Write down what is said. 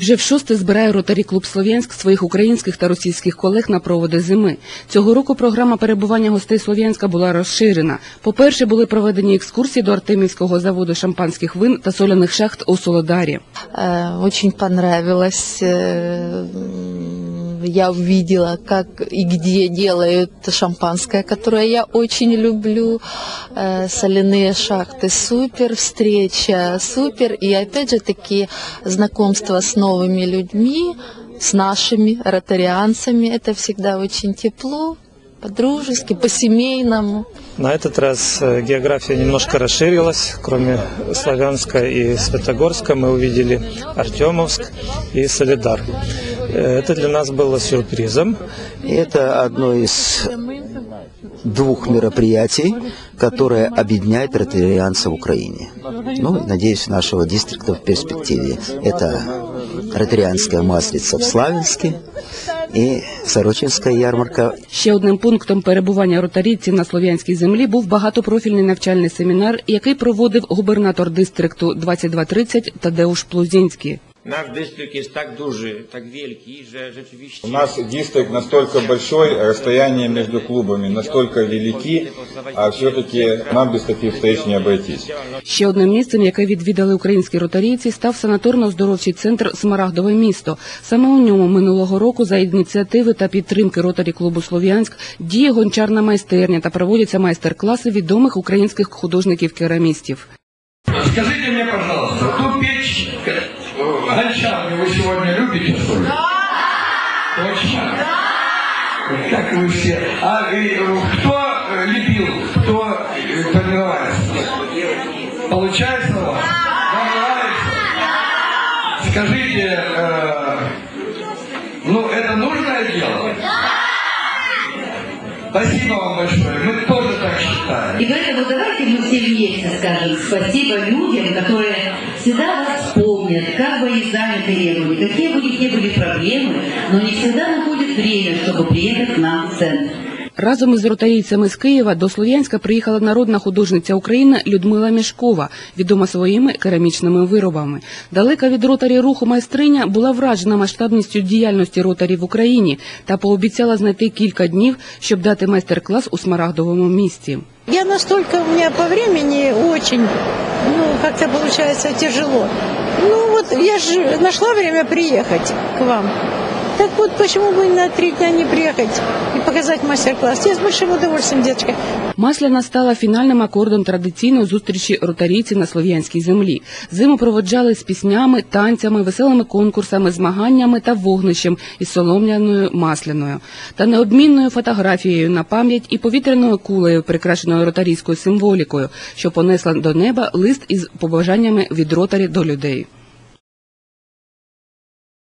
Вже в шосте збирає ротарі клуб Слов'янськ своїх українських та російських колег на проводи зими. Цього року програма перебування гостей Слов'янська була розширена. По-перше, були проведені екскурсії до Артемівського заводу шампанських вин та соляних шахт у Солодарі. Дуже. Э, м, Я увидела, как и где делают шампанское, которое я очень люблю. Э, Соляные шахты супер, встреча супер. И опять же таки знакомство с новыми людьми, с нашими ротарианцами. Это всегда очень тепло, по-дружески, по-семейному. На этот раз э, география немножко расширилась. Кроме Славянска и Светогорска мы увидели Артемовск и Солидар. Э, Это для нас было сюрпризом. И Это одно из двух мероприятий, которое объединяет ротарианцев в Украине. Ну, надеюсь, нашего дистрикта в перспективе. Это ротарианская маслица в Славянске и Сорочинская ярмарка Ще одним пунктом перебування ротарійців на слов'янській землі був багатопрофільний навчальний семінар, який проводив губернатор дистрикту 2230 Тадеуш Плузінський. Наш дистрикт є так дуже, так великий, що rzeczywiście... У нас дистрикт настолько большой, расстояния между клубами настолько велики, а все-таки нам без таких встреч не обойтись. Ще одним місцем, яке відвідали українські ротарійці, став санаторно-оздоровчий центр Смарагдове місто. Саме у ньому минулого року за ініціативи та підтримки ротарі клубу Слов'янськ діє гончарна майстерня та проводяться майстер-класи відомих українських художників-керамістів. Скажите мне, пожалуйста, ту печь гончарную вы сегодня любите, что ли? Точно? Как вы все. А э, кто э, лепил, кто э, тренировается? Получается у вас? Вам нравится? Скажите, э, ну это нужное дело? Спасибо вам большое. Мы. И поэтому давайте мы все вместе скажем спасибо людям, которые всегда вас помнят, как бы они заняты не были, какие бы у них ни были проблемы, но они всегда находят время, чтобы приехать к нам в центр. Разом із ротарійцями з Києва до Слов'янська приїхала народна художниця України Людмила Мішкова, відома своїми керамічними виробами. Далека від ротарі руху майстриня була вражена масштабністю діяльності ротарі в Україні та пообіцяла знайти кілька днів, щоб дати майстер-клас у Смарагдовому місті. Я настолько, у меня по времени очень, ну, как-то получается тяжело. Ну, вот я же нашла время приехать к вам. Так вот, почему бы на три дня не приехать и показать мастер-класс? Я с большим удовольствием, деточка. Масляна стала фінальним акордом традиційної зустрічі ротарійців на слов'янській землі. Зиму проводжали з піснями, танцями, веселими конкурсами, змаганнями та вогнищем із солом'яною масляною та неодмінною фотографією на пам'ять і повітряною кулею, прикрашеною ротарійською символікою, що понесла до неба лист із побажаннями від ротарі до людей.